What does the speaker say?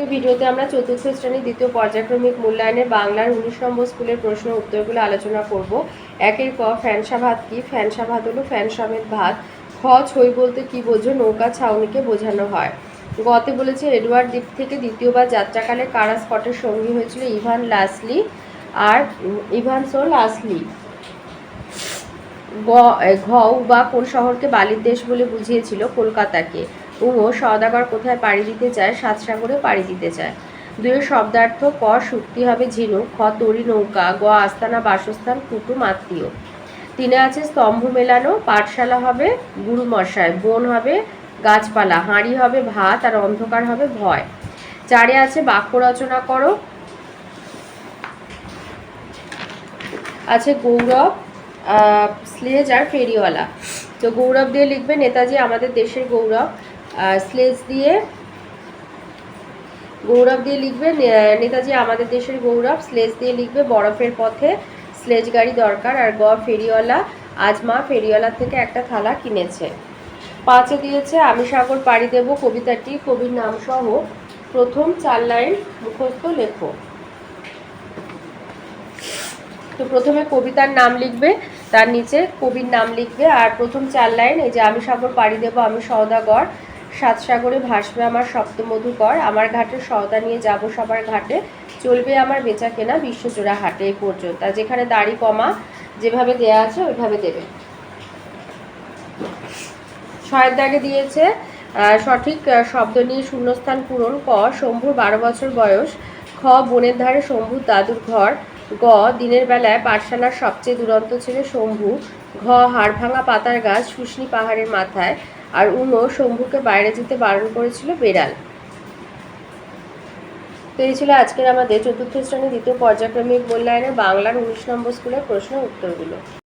আজকের ভিডিওতে আমরা চতুর্থ শ্রেণির দ্বিতীয় পর্যায়ক্রমিক মূল্যায়নের বাংলার উনিশ নম্বর স্কুলের প্রশ্ন উত্তরগুলো আলোচনা করব। একের ক ফ্যানসা ভাত কি? ফ্যানসা ভাত হলো ফ্যান সমেত ভাত। খ, ছই বলতে কি বোঝো? নৌকা ছাউনিকে বোঝানো হয়। গতে বলেছে এডওয়ার্ড দ্বীপ থেকে দ্বিতীয়বার যাত্রাকালে কারা স্কটের সঙ্গী হয়েছিল? ইভান লাসলি আর ইভানসো লাসলি। ঘ বা কোন শহরকে বালির দেশ বলে বুঝিয়েছিল? কলকাতাকে। উমো সওদাগর কোথায় পাড়ি দিতে চায় সাতসাগরে পাড়ি দিতে চায়। দুয়ের শব্দার্থ ক শুক্তি হবে ঝিনুক খ, তরি নৌকা, গ, আস্তানা, বাসস্থান, কুটুম, আত্মীয়। তিনে আছে স্তম্ভ মেলানো, পাঠশালা হবে গুরু মশাই, বন হবে গাছপালা, হাঁড়ি হবে ভাত, আর অন্ধকার হবে ভয়। চারে আছে বাক্য রচনা করো, আছে গৌরব স্লেজ আর ফেরিওয়ালা। তো গৌরব দিয়ে লিখবে, নেতাজি, আমাদের দেশের গৌরব। আর স্লেজ দিয়ে গৌরব দিয়ে লিখবে নেতাজি আমাদের দেশের গৌরব, স্লেজ দিয়ে লিখবে, বরফের পথে স্লেজ গাড়ি দরকার, আর গ, ফেরিওয়ালা, আজ মা ফেরিওয়ালা থেকে একটা থালা কিনেছে। পাঁচে দিয়েছে, আমি সাগর পাড়ি দেব কবিতাটি, কবির নাম সহ প্রথম চার লাইন মুখস্থ লেখো। তো প্রথমে কবিতার নাম লিখবে, তার নিচে কবির নাম লিখবে, আর প্রথম চার লাইন, এই যে আমি সাগর পাড়ি দেব, আমি সওদাগর সাত সাগরে ভাসবে আমার সপ্তমধুকর। আমার ঘাটে সওদা নিয়ে যাব সবার ঘাটে। চলবে আমার বেচা কেনা বিশ্বজোড়া হাটে এই পর্যন্ত। আর যেখানে দাড়ি কমা যেভাবে দেয়া আছে, ওইভাবে দেবে। ছয়ের দাগে দিয়েছে সঠিক শব্দ নিয়ে শূন্যস্থান পূরণ ক। শম্ভুর বারো বছর বয়স। খ, বনের ধারে শম্ভুর দাদুর ঘর। গ, দিনের বেলায় পাঠশালার সবচেয়ে দুরন্ত ছিল শম্ভু। ঘ হাড় ভাঙা পাতার গাছ শুশনি পাহাড়ের মাথায়। আর উনো শম্ভুকে বাইরে যেতে বারণ করেছিল বেড়াল। তো এই ছিল আজকের আমাদের চতুর্থ শ্রেণির দ্বিতীয় পর্যায়ক্রমিক মূল্যায়নে বাংলার উনিশ নম্বর স্কুলের প্রশ্ন উত্তরগুলো।